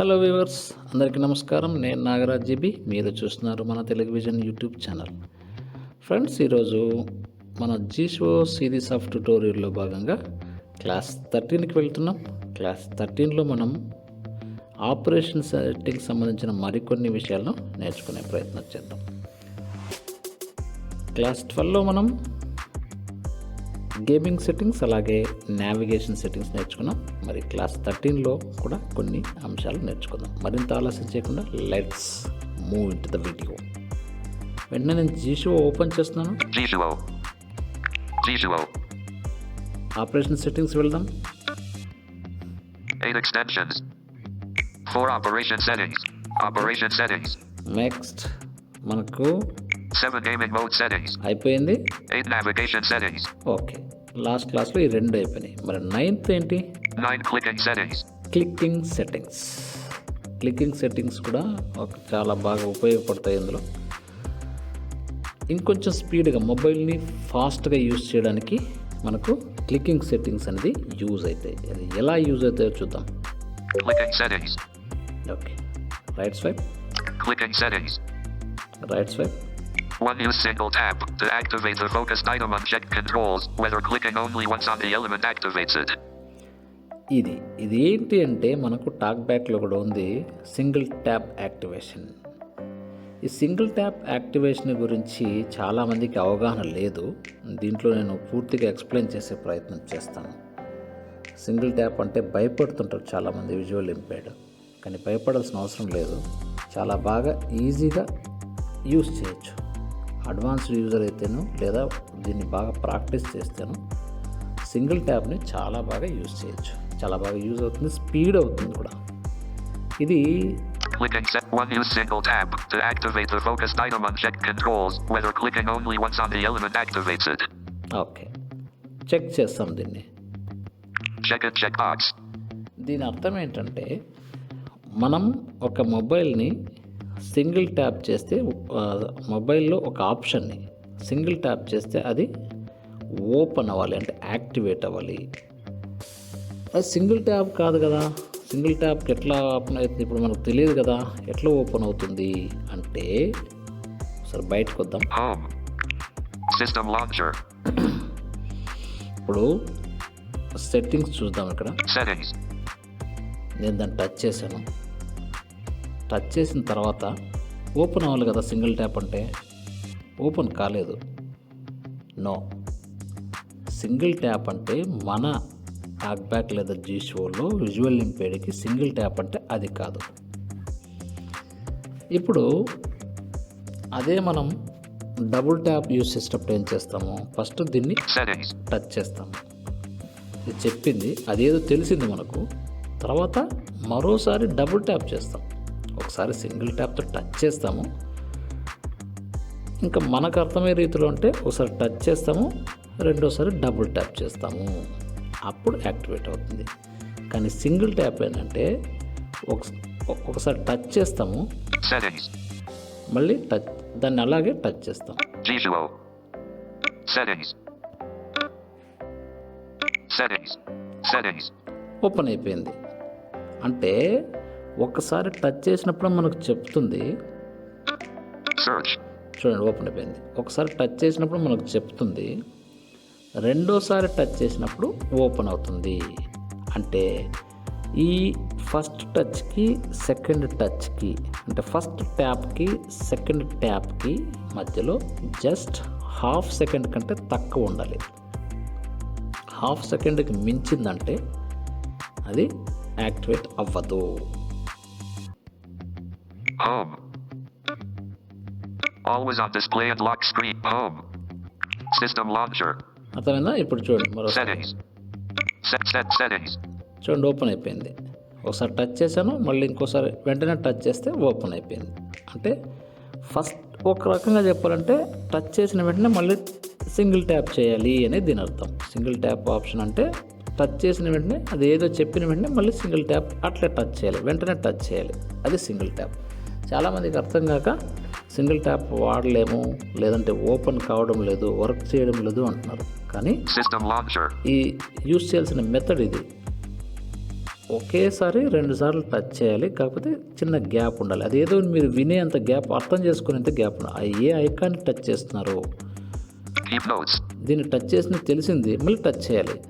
Hello viewers అందరికీ నమస్కారం. నేను నాగరాజ్ జీబీ. మీరు చూస్తున్నారు మన టెలివిజన్ యూట్యూబ్ ఛానల్. ఫ్రెండ్స్ ఈరోజు మన జీషో సిరీస్ ఆఫ్ ట్యుటోరియల్లో భాగంగా క్లాస్ థర్టీన్కి వెళ్తున్నాం. క్లాస్ థర్టీన్లో మనం ఆపరేషన్ సెట్టింగ్ సంబంధించిన మరికొన్ని విషయాలను నేర్చుకునే ప్రయత్నం చేద్దాం. క్లాస్ ట్వెల్వ్లో మనం గేమింగ్ సెట్టింగ్స్ అలాగే నావిగేషన్ సెట్టింగ్స్ నేర్చుకున్నాం మరి క్లాస్ థర్టీన్లో కూడా కొన్ని అంశాలు నేర్చుకుందాం మరింత ఆలస్యం చేయకుండా let's move into the video వెంటనే నేను జీషో ఓపెన్ చేస్తున్నాను. ఆపరేషన్ సెట్టింగ్స్ వెళ్దాం Eight extensions. Four operation settings. Operation settings. Next మనకు Seven gaming mode settings. అయిపోయింది Eight navigation settings. Okay last క్లాస్లో ఈ రెండు అయిపోయినాయి. మరి నైన్త్ ఏంటి. క్లిక్కింగ్ సెట్టింగ్స్ క్లిక్కింగ్ సెట్టింగ్స్ కూడా ఒక చాలా బాగా ఉపయోగపడతాయి ఇందులో. ఇంకొంచెం స్పీడ్గా మొబైల్ని ఫాస్ట్గా యూజ్ చేయడానికి మనకు క్లిక్కింగ్ సెట్టింగ్స్ అనేది యూజ్ అవుతాయి. అది ఎలా యూజ్ అవుతాయో చూద్దాం. Okay right swipe. Right swipe One use single tap. To activate the focused item object controls, whether clicking only once on the element activates it. ఇది ఇది ఏంటి అంటే మనకు టాక్ బ్యాక్లో కూడా ఉంది సింగిల్ ట్యాప్ యాక్టివేషన్. ఈ సింగిల్ ట్యాప్ యాక్టివేషన్ గురించి చాలామందికి అవగాహన లేదు. దీంట్లో నేను పూర్తిగా ఎక్స్ప్లెయిన్ చేసే ప్రయత్నం చేస్తాను. సింగిల్ ట్యాప్ అంటే భయపడుతుంటారు చాలామంది విజువల్ ఇంపేర్డ్. కానీ భయపడాల్సిన అవసరం లేదు. చాలా బాగా ఈజీగా యూస్ చేయొచ్చు. అడ్వాన్స్డ్ యూజర్ అయితేను లేదా దీన్ని బాగా ప్రాక్టీస్ చేస్తేను సింగిల్ ట్యాబ్ని చాలా బాగా యూజ్ చేయొచ్చు చాలా బాగా యూజ్ అవుతుంది స్పీడ్ అవుతుంది కూడా ఇది Clicking set. One use single tap. To activate the focused item uncheck controls, whether clicking only once on the element activates it. Okay check చేస్తాం దీన్ని Check it checkbox. దీని అర్థం ఏంటంటే మనం ఒక మొబైల్ని సింగిల్ ట్యాప్ చేస్తే మొబైల్లో ఒక ఆప్షన్ని సింగిల్ ట్యాప్ చేస్తే అది ఓపెన్ అవ్వాలి అంటే యాక్టివేట్ అవ్వాలి. అది సింగిల్ ట్యాప్ కాదు కదా. సింగిల్ ట్యాప్కి ఎట్లా ఓపెన్ అవుతుంది? ఇప్పుడు మనకు తెలియదు కదా ఎట్లా ఓపెన్ అవుతుంది అంటే సరే బయటకు వద్దాం. System launcher. ఇప్పుడు సెట్టింగ్స్ చూద్దాం ఇక్కడ. నేను దాన్ని టచ్ చేశాను. టచ్ చేసిన తర్వాత ఓపెన్ అవ్వాలి కదా సింగిల్ ట్యాప్ అంటే ఓపెన్ కాలేదు. నో. సింగిల్ ట్యాప్ అంటే మన హ్యాక్బ్యాక్ బ్యాక్ లేదా జీ షోలో విజువల్ ఇంపేడ్కి సింగిల్ ట్యాప్ అంటే అది కాదు. ఇప్పుడు అదే మనం డబుల్ ట్యాప్ యూస్ చేసేటప్పుడు ఏం చేస్తాము? ఫస్ట్ దీన్ని టచ్ చేస్తాము. ఇది చెప్పింది అదేదో తెలిసింది మనకు. తర్వాత మరోసారి డబుల్ ట్యాప్ చేస్తాం. ఒకసారి సింగిల్ ట్యాప్తో టచ్ చేస్తాము. ఇంకా మనకు అర్థమయ్యే రీతిలో అంటే ఒకసారి టచ్ చేస్తాము రెండోసారి డబుల్ ట్యాప్ చేస్తాము. అప్పుడు యాక్టివేట్ అవుతుంది. కానీ సింగిల్ ట్యాప్ ఏంటంటే ఒక ఒకసారి టచ్ చేస్తాము. మళ్ళీ టచ్ దాన్ని అలాగే టచ్ చేస్తాం. ఓపెన్ అయిపోయింది. అంటే ఒకసారి టచ్ చేసినప్పుడు మనకు చెప్తుంది. చూడండి ఓపెన్ అయిపోయింది. ఒకసారి టచ్ చేసినప్పుడు మనకు చెప్తుంది. రెండోసారి టచ్ చేసినప్పుడు ఓపెన్ అవుతుంది. అంటే ఈ ఫస్ట్ టచ్కి సెకండ్ టచ్కి అంటే ఫస్ట్ ట్యాప్కి సెకండ్ ట్యాప్కి మధ్యలో జస్ట్ హాఫ్ సెకండ్ కంటే తక్కువ ఉండాలి. హాఫ్ సెకండ్కి మించిందంటే అది యాక్టివేట్ అవ్వదు. Home. Always on display and lock screen. Home. System launcher. అర్థమైందా ఇప్పుడు చూడండి మరో Settings. Set set settings. చూడండి ఓపెన్ అయిపోయింది ఒకసారి టచ్ చేశాను మళ్ళీ ఇంకోసారి వెంటనే టచ్ చేస్తే ఓపెన్ అయిపోయింది అంటే ఫస్ట్ ఒక రకంగా చెప్పాలంటే టచ్ చేసిన వెంటనే మళ్ళీ సింగిల్ ట్యాప్ చేయాలి అనేది దీని అర్థం సింగిల్ ట్యాప్ ఆప్షన్ అంటే టచ్ చేసిన వెంటనే అది ఏదో చెప్పిన వెంటనే మళ్ళీ సింగిల్ ట్యాప్ అట్లే టచ్ చేయాలి వెంటనే టచ్ చేయాలి అది సింగిల్ ట్యాప్ చాలామందికి అర్థం కాక సింగిల్ ట్యాప్ వాడలేము లేదంటే ఓపెన్ కావడం లేదు వర్క్ చేయడం లేదు అంటున్నారు కానీ. ఈ యూస్ చేయాల్సిన మెథడ్ ఇది ఒకేసారి రెండు సార్లు టచ్ చేయాలి కాకపోతే చిన్న గ్యాప్ ఉండాలి అదేదో మీరు వినే అంత గ్యాప్ అర్థం చేసుకునేంత గ్యాప్ ఏ ఐకాన్ని టచ్ చేస్తున్నారు. దీన్ని టచ్ చేసిన తెలిసింది మళ్ళీ టచ్ చేయాలి.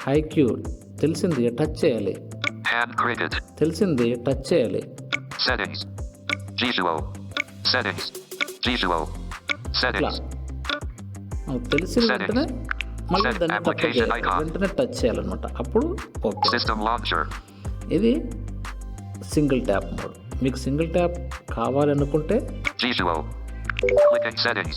హైక్యూ తెలిసింది టచ్ చేయాలి. తెలిసింది టచ్ చేయాలి Settings. Visual. Settings. Visual. Settings. మనకు తెలిసిన వెంటనే మళ్ళీ దాన్ని తప్ప. వెంటనే టచ్ చేయాలన్నమాట అప్పుడు ఓకే System launcher. ఇది సింగిల్ ట్యాప్ మోడ్ మీకు సింగిల్ ట్యాప్ కావాలనుకుంటే Visual. Clicking settings.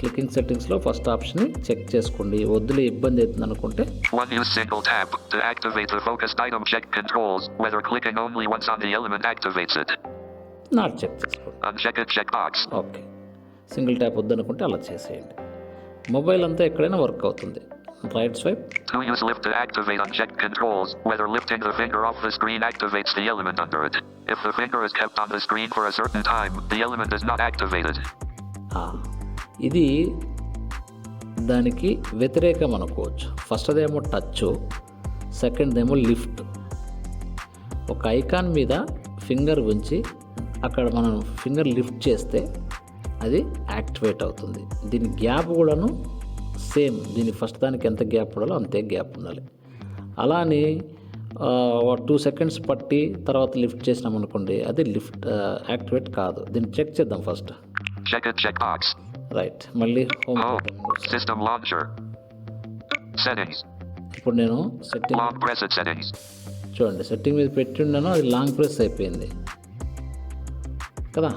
క్లికింగ్ సెట్టింగ్స్లో ఫస్ట్ ఆప్షన్ని చెక్ చేసుకోండి వద్దులే ఇబ్బంది అవుతుంది అనుకుంటే One use single tap. To activate the focused item check controls, whether clicking only once on the element activates it. Not check చేసుకోండి Uncheck it checkbox. Okay single tap వద్దనుకుంటే అలా చేసేయండి మొబైల్ అంతా ఎక్కడైనా వర్క్ అవుతుంది right swipe To use lift to activate unchecked controls, whether lifting the finger off the screen activates the element under it. If the finger is kept on the screen for a certain time, the element is not activated. ఇది దానికి వ్యతిరేకం అనుకోవచ్చు. ఫస్ట్దేమో touch second ఏమో lift ఒక icon మీద finger ఉంచి అక్కడ మనం ఫింగర్ లిఫ్ట్ చేస్తే అది యాక్టివేట్ అవుతుంది. దీని గ్యాప్ కూడాను సేమ్ దీని ఫస్ట్ దానికి ఎంత గ్యాప్ ఉండాలో అంతే గ్యాప్ ఉండాలి. అలా అని టూ సెకండ్స్ పట్టి తర్వాత లిఫ్ట్ చేసినాం అనుకోండి అది లిఫ్ట్ యాక్టివేట్ కాదు. దీన్ని చెక్ చేద్దాం ఫస్ట్ రైట్ మళ్ళీ హోమ్. System launcher. Settings. ఇప్పుడు నేను సెట్టింగ్ press it settings. చూడండి సెట్టింగ్ మీద పెట్టి ఉన్నాను అది లాంగ్ ప్రెస్ అయిపోయింది కదా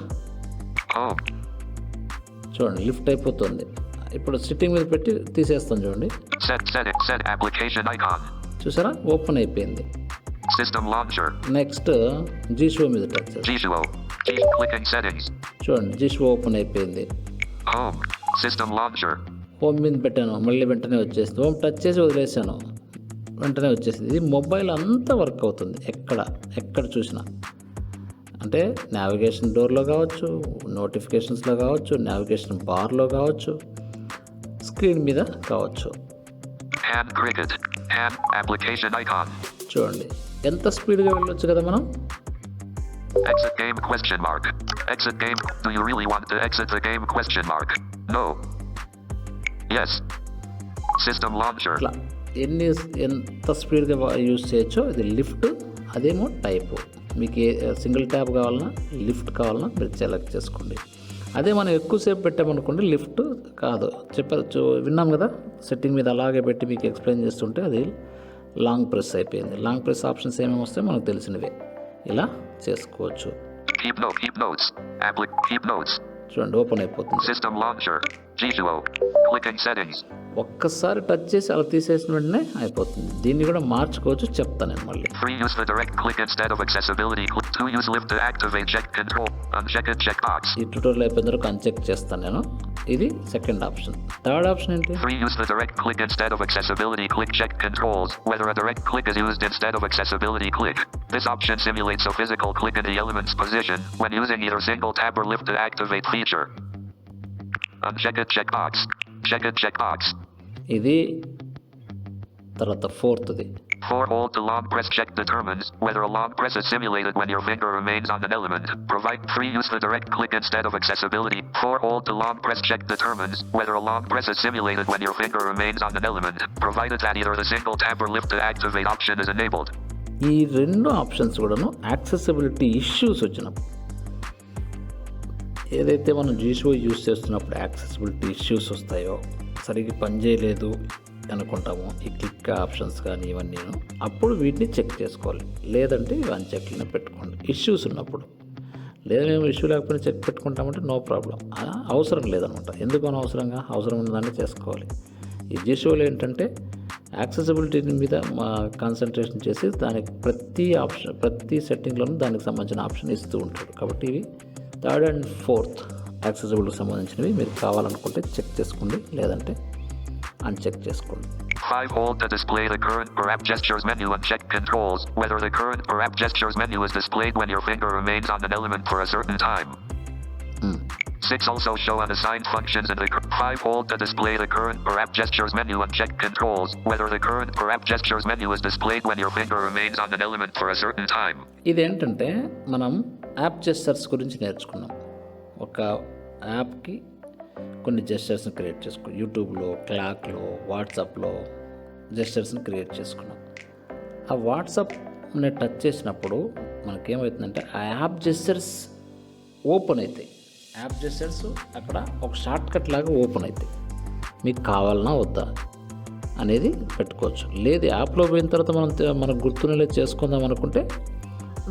Home. చూడండి లిఫ్ట్ అయిపోతుంది ఇప్పుడు సిట్టింగ్ మీద పెట్టి తీసేస్తాను చూడండి. చూసారా ఓపెన్ అయిపోయింది System launcher. Next Jieshuo మీద టచ్. చూడండి జీ షో ఓపెన్ అయిపోయింది Home. System launcher. హోమ్ మీద పెట్టాను. మళ్ళీ వెంటనే వచ్చేసింది. హోమ్ టచ్ చేసి వదిలేసాను వెంటనే వచ్చేసింది. ఇది మొబైల్ అంతా వర్క్ అవుతుంది. ఎక్కడ? ఎక్కడ చూసినా. అంటే నావిగేషన్ డోర్లో కావచ్చు నోటిఫికేషన్స్లో కావచ్చు నావిగేషన్ బార్లో కావచ్చు స్క్రీన్ మీద కావచ్చు. చూడండి. ఎంత స్పీడ్గా వెళ్ళొచ్చు కదా మనం? Exit game. Do you really want to exit the game? Question mark? No. Yes. System launcher. ఇట్లా ఎన్ని ఎంత స్పీడ్గా యూజ్ చేయొచ్చో ఇది లిఫ్ట్ అదేమో టైపు. మీకు ఏ సింగిల్ ట్యాప్ కావాలన్నా లిఫ్ట్ కావాలన్నా మీరు సెలెక్ట్ చేసుకోండి. అదే మనం ఎక్కువసేపు పెట్టామనుకోండి లిఫ్ట్ కాదు. చెప్పచ్చు విన్నాం కదా? సెట్టింగ్ మీద అలాగే పెట్టి మీకు ఎక్స్ప్లెయిన్ చేస్తుంటే అది లాంగ్ ప్రెస్ అయిపోయింది. లాంగ్ ప్రెస్ ఆప్షన్స్ ఏమేమి వస్తాయో మనకు తెలిసినవే. ఇలా చేసుకోవచ్చు. Keep note. Keep notes. Applic. Keep notes. చూడండి ఓపెన్ అయిపోతుంది System launcher. Visual. Clicking settings. ఒక్కసారి టచ్ చేసి అలా తీసేసిన వెంటనే అయిపోతుంది దీన్ని కూడా మార్చుకోవచ్చు చెప్తాను నేను మళ్ళీ Three use the direct click instead of accessibility click. Two use lift to activate check control. Uncheck it checkbox. ఈ ట్యూటోరియల్ అయిపోయిన తర్వాత అన్చెక్ చేస్తాను నేను ఇది సెకండ్ ఆప్షన్ థర్డ్ ఆప్షన్ ఏంటి Three use the direct click instead of accessibility click check controls. Whether a direct click is used instead of accessibility click. This option simulates a physical click in the element's position when using either single tap or lift to activate feature. Uncheck it checkbox. Check it checkbox. ఇది తర్వాత ఫోర్త్ది Four hold to long press check determines whether a long press is simulated when your finger remains on an element. Provide three use the direct click instead of accessibility. Four hold to long press check determines whether a long press is simulated when your finger remains on an element, provided that either the single tap or lift to activate option is enabled. ఈ రెండు options కూడాను accessibility issues వచ్చినప్పుడు ఏదైతే మనం Jieshuo use చేస్తున్నప్పుడు accessibility issues వస్తాయో సరిగ్గా పనిచేయలేదు అనుకుంటాము ఈ క్లిక్ ఆప్షన్స్ కానీ ఇవన్నీ అప్పుడు వీటిని చెక్ చేసుకోవాలి. లేదంటే ఇవి అన్చెక్లను పెట్టుకోండి. ఇష్యూస్ ఉన్నప్పుడు. లేదా మేము ఇష్యూ లేకపోయినా చెక్ పెట్టుకుంటామంటే నో ప్రాబ్లం అవసరం లేదనమాట. ఎందుకు అనవసరంగా? అవసరం ఉన్నదాన్ని చేసుకోవాలి. ఈ జీషోలు ఏంటంటే యాక్సెసిబిలిటీ మీద కాన్సన్ట్రేషన్ చేసి దానికి ప్రతి ఆప్షన్ ప్రతి సెట్టింగ్లోనూ దానికి సంబంధించిన ఆప్షన్ ఇస్తూ ఉంటాడు కాబట్టి ఇవి థర్డ్ అండ్ ఫోర్త్ యాక్సెసిబిలిటీకి సంబంధించినవి మీరు కావాలనుకుంటే చెక్ చేసుకోండి లేదంటే అన్చెక్ చేసుకోండి Five hold to display the current or app gestures menu and check controls whether the current or app gestures menu is displayed when your finger remains on an element for a certain time. Hmm. 6 also show unassigned functions in the cur- 5 hold to display the current per app gestures menu and check controls whether the current per app gestures menu is displayed when your finger remains on an element for a certain time. ఇదేంటంటే మనం app gestures గురించి నేర్చుకున్నాం ఒక యాప్కి కొన్ని జెస్టర్స్ని create చేసుకున్నాం యూట్యూబ్లో క్లాక్లో వాట్సాప్లో జెస్టర్స్ని క్రియేట్ చేసుకున్నాం ఆ వాట్సాప్ని టచ్ చేసినప్పుడు మనకేమవుతుందంటే ఆ యాప్ జెస్టర్స్ ఓపెన్ అవుతాయి యాప్ జెస్చర్స్ అక్కడ ఒక షార్ట్ కట్ లాగా ఓపెన్ అవుతాయి మీకు కావాలన్నా వద్దా అనేది పెట్టుకోవచ్చు. లేదు యాప్లో పోయిన తర్వాత మనం మనకు గుర్తునేలా చేసుకుందాం అనుకుంటే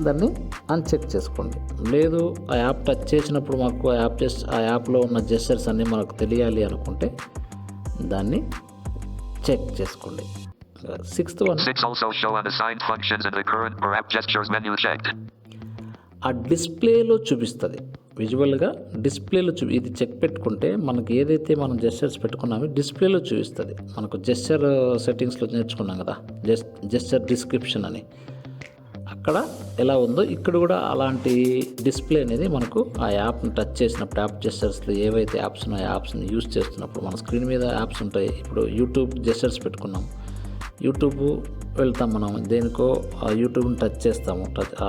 దాన్ని అన్చెక్ చేసుకోండి. లేదు ఆ యాప్ టచ్ చేసినప్పుడు మాకు ఆ యాప్ జెస్ ఆ యాప్లో ఉన్న జెస్చర్స్ అన్నీ మనకు తెలియాలి అనుకుంటే దాన్ని చెక్ చేసుకోండి. Sixth one 6 also show unassigned functions in the current or app gestures menu checked. ఆ డిస్ప్లేలో చూపిస్తుంది. విజువల్గా డిస్ప్లేలో చూ ఇది చెక్ పెట్టుకుంటే మనకి ఏదైతే మనం జెస్చర్స్ పెట్టుకున్నామో డిస్ప్లేలో చూపిస్తుంది. మనకు జెస్చర్ సెట్టింగ్స్లో నేర్చుకున్నాం కదా జెస్ జెస్చర్ డిస్క్రిప్షన్ అని. అక్కడ ఎలా ఉందో ఇక్కడ కూడా అలాంటి డిస్ప్లే అనేది మనకు ఆ యాప్ని టచ్ చేసినప్పుడు యాప్ జెస్టర్స్లో ఏవైతే యాప్స్ ఉన్నాయో యాప్స్ని యూస్ చేస్తున్నప్పుడు మన స్క్రీన్ మీద యాప్స్ ఉంటాయి. ఇప్పుడు యూట్యూబ్ జెస్టర్స్ పెట్టుకున్నాం. యూట్యూబ్ వెళ్తాం మనం దేనికో ఆ యూట్యూబ్ని టచ్ చేస్తాము. టచ్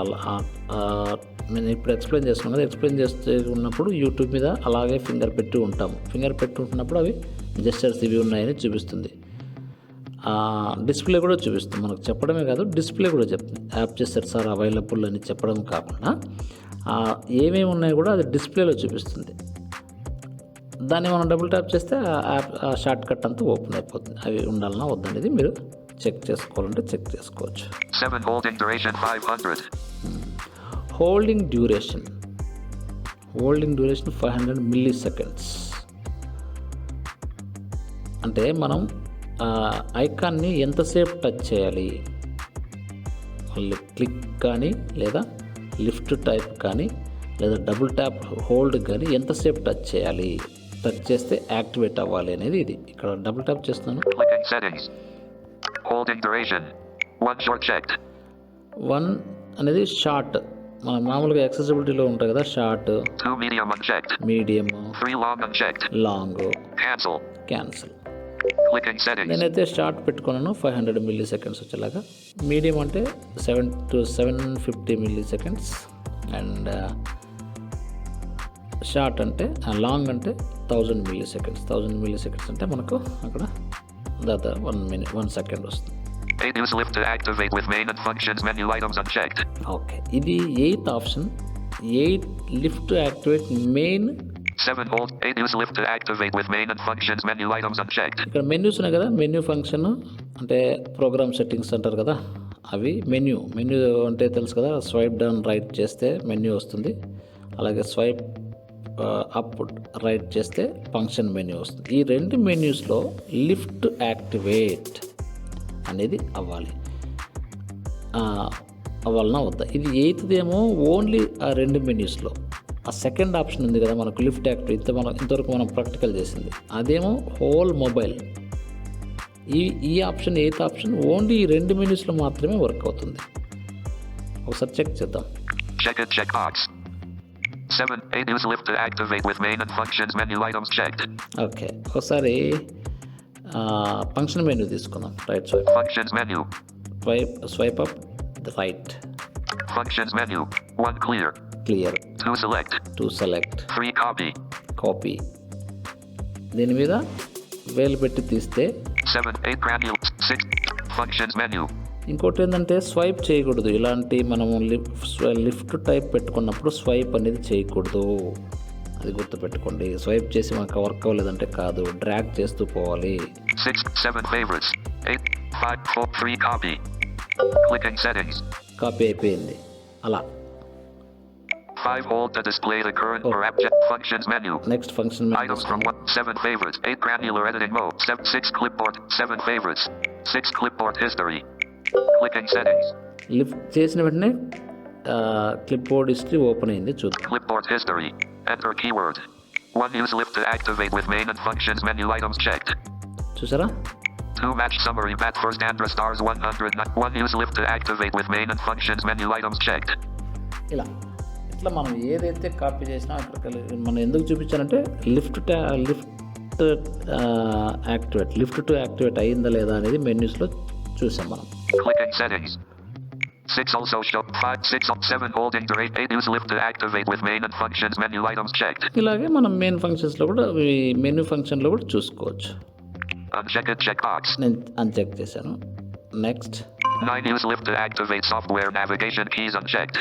నేను ఇప్పుడు ఎక్స్ప్లెయిన్ చేస్తున్నాను కదా ఎక్స్ప్లెయిన్ చేస్తే ఉన్నప్పుడు యూట్యూబ్ మీద అలాగే ఫింగర్ పెట్టి ఉంటాము. ఫింగర్ పెట్టి ఉంటున్నప్పుడు అవి జెస్టర్స్ ఇవి ఉన్నాయని చూపిస్తుంది. డిస్ప్లే కూడా చూపిస్తుంది. మనకు చెప్పడమే కాదు డిస్ప్లే కూడా చెప్తుంది. యాప్ చేస్తారు ఆర్ అవైలబుల్ అని చెప్పడం కాకుండా ఏమేమి ఉన్నాయో కూడా అది డిస్ప్లేలో చూపిస్తుంది. దాన్ని మనం డబుల్ ట్యాప్ చేస్తే ఆ యాప్ ఆ షార్ట్ కట్ అంతా ఓపెన్ అయిపోతుంది. అవి ఉండాలన్నా వద్దనేది మీరు చెక్ చేసుకోవాలంటే చెక్ చేసుకోవచ్చు. Holding duration. Holding duration five hundred milliseconds అంటే మనం ఐకాన్ని ఎంతసేపు టచ్ చేయాలి? క్లిక్ కానీ లేదా లిఫ్ట్ టైప్ కానీ లేదా డబుల్ ట్యాప్ హోల్డ్ కానీ ఎంతసేపు టచ్ చేయాలి? టచ్ చేస్తే యాక్టివేట్ అవ్వాలి అనేది ఇది. ఇక్కడ డబుల్ ట్యాప్ చేస్తున్నాను. Clicking settings. Holding duration. 1 short checked. One అనేది షార్ట్. మన మామూలుగా యాక్సెసిబిలిటీలో ఉంటాయి కదా short 2 medium unchecked. Medium 3 long unchecked. Long. Cancel. నేనైతే షార్ట్ పెట్టుకున్నాను ఫైవ్ హండ్రెడ్ మిల్లీ సెకండ్స్ వచ్చేలాగా మీడియం అంటే seven to seven fifty milliseconds and short అంటే లాంగ్ అంటే thousand milliseconds thousand milliseconds అంటే మనకు అక్కడ దాదాపు వన్ మినిట్ వన్ సెకండ్ వస్తుంది 8 use lift to activate with main and functions menu items unchecked. Okay ఇది eighth option eight lift activate main 7 hold. 8 use lift to activate with main and functions menu items unchecked. ఇక్కడ menus ఉన్నాయి కదా menu function అంటే program settings అంటారు కదా అవి menu menu అంటే తెలుసు కదా స్వైప్ డౌన్ రైట్ చేస్తే మెన్యూ వస్తుంది అలాగే స్వైప్ అప్ రైట్ చేస్తే ఫంక్షన్ మెన్యూ వస్తుంది ఈ రెండు మెన్యూస్లో లిఫ్ట్ యాక్టివేట్ అనేది అవ్వాలి. అవ్వాలన్నా వద్దా? ఇది ఎయిత్ది ఏమో ఓన్లీ ఆ రెండు మెన్యూస్లో ఆ సెకండ్ ఆప్షన్ ఉంది కదా మనకు లిఫ్ట్ యాక్టివ్ ఇంత మనం ఇంతవరకు మనం ప్రాక్టికల్ చేసింది. అదేమో హోల్ మొబైల్. ఈ ఈ ఆప్షన్ ఎయిత్ ఆప్షన్ ఓన్లీ ఈ రెండు మెన్యూస్లో మాత్రమే వర్క్ అవుతుంది. ఒకసారి చెక్ చేద్దాం. Check it checkbox. 7. 8 use lift to activate with main and functions menu items checked. Okay. ఒకసారి ఫంక్షన్ మెనూ తీసుకుందాం right swipe Functions menu. Swipe swipe up right Functions menu. 1 clear. Clear 2 select. Two select 3 copy. Copy దీని మీద వేలు పెట్టి తీస్తే 7. 8 granule. 6. Functions menu. ఇంకోటి ఏంటంటే swipe చేయకూడదు ఇలాంటి మనము లిఫ్ట్ లిఫ్ట్ టైప్ పెట్టుకున్నప్పుడు స్వైప్ అనేది చేయకూడదు అది గుర్తుపెట్టుకోండి స్వైప్ చేసి మనకు వర్క్ అవ్వలేదంటే కాదు డ్రాగ్ చేస్తూ పోవాలి 6. 7 favorites. 8. 5. 4. 3 copy. Clicking settings. Copy అయిపోయింది అలా 5 hold to display the current or app jet functions menu. Next function Items from 1. 7 favorites. 8 granular editing mode. 7. 6 clipboard. 7 favorites. 6 clipboard history. Clicking settings. Lift చేసిన వెంటనే clipboard history open అయింది చూద్దాం Clipboard history. Enter keyword. 1 use lift to activate with main and functions menu items checked. చూసారా 2 match summary bat first Andra stars 100. 1 use lift to activate with main and functions menu items checked. ఇలా ఇట్లా మనం ఏదైతే copy చేసినా అక్కడికి మనం ఎందుకు చూపించానంటే lift ట్యా lift activate lift to activate అయిందా లేదా అనేది మెన్యూస్లో చూసాం మనం Clicking settings. 6 also show 5, 6, 7 holding the rate 8 use lift to activate with main and functions menu items checked. ఇలాగే మనం మెయిన్ ఫంక్షన్స్లో కూడా ఈ మెనూ ఫంక్షన్లో కూడా చూసుకోవచ్చు Unchecked checkbox. నేను అన్చెక్ చేశాను next 9 use lift to activate software navigation keys unchecked.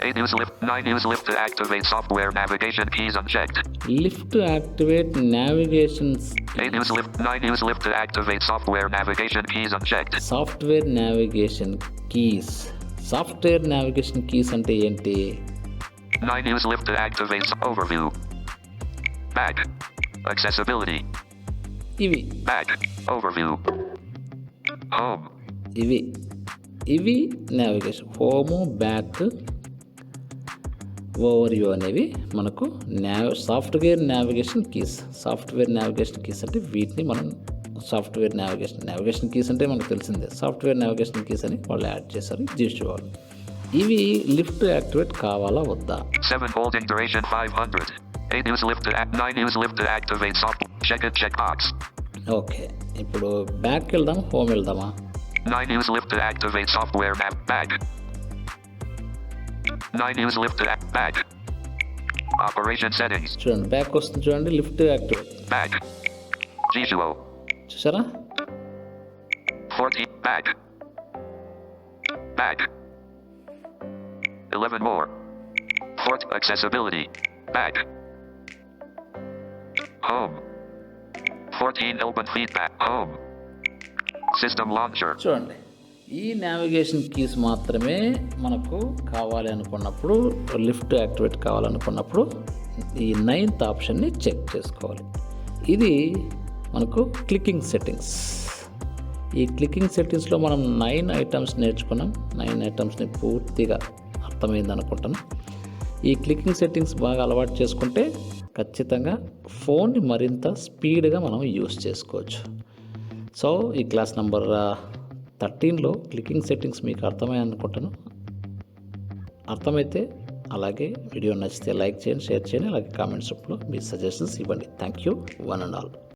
8 use lift 9 use lift to activate software navigation keys unchecked. Lift activate navigations 8 use lift 9 use lift to activate software navigation keys unchecked. Software navigation keys software navigation keys అంటే ఏంటి 9 use lift to activate s- overview. Back. Accessibility. ఇవి Back. Overview. Home. ఇవి ఇవి navigation home back over view అనేవి మనకు nav software navigation keys software navigation keys అంటే వీటిని మనం సాఫ్ట్వేర్ నావిగేషన్ నావిగేషన్ కీస్ అంటే మనకు తెలిసిందే. సాఫ్ట్వేర్ నావిగేషన్ కీస్ అని వాళ్ళు యాడ్ చేశారు. జీష్ వాళ్ళు. ఇవి లిఫ్ట్ యాక్టివేట్ కావాలా వద్దా? 7 holding duration 500. 8 use lift to act 9 use lift to activate soft check it checkbox. Okay. ఇప్పుడు బ్యాక్ వెళ్దాం హోమ్ వెళ్దామా? 9 use lift to activate software nav back. 9 use lift to act back. Operation settings చూడండి back వస్తుంది చూడండి lift activate back. Visual చూసారా 14 back. Back. 11 more. Fort accessibility back. Home. 14 open feedback home. System launcher. చూడండి ఈ navigation keys మాత్రమే మనకు కావాలి అనుకున్నప్పుడు లిఫ్ట్ యాక్టివేట్ కావాలనుకున్నప్పుడు ఈ నైన్త్ ఆప్షన్ని చెక్ చేసుకోవాలి. ఇది మనకు క్లికింగ్ సెట్టింగ్స్ ఈ క్లికింగ్ సెట్టింగ్స్లో మనం నైన్ ఐటమ్స్ నేర్చుకున్నాం. నైన్ ఐటమ్స్ని పూర్తిగా అర్థమైంది అనుకుంటాను ఈ క్లికింగ్ సెట్టింగ్స్ బాగా అలవాటు చేసుకుంటే ఖచ్చితంగా ఫోన్ని మరింత స్పీడ్గా మనం యూస్ చేసుకోవచ్చు. సో ఈ క్లాస్ నెంబర్ థర్టీన్లో క్లికింగ్ సెట్టింగ్స్ మీకు అర్థమయ్యాయి అనుకుంటాను. అర్థమైతే అలాగే వీడియో నచ్చితే లైక్ చేయండి షేర్ చేయండి అలాగే కామెంట్స్లో మీ సజెషన్స్ ఇవ్వండి. Thank you one and all.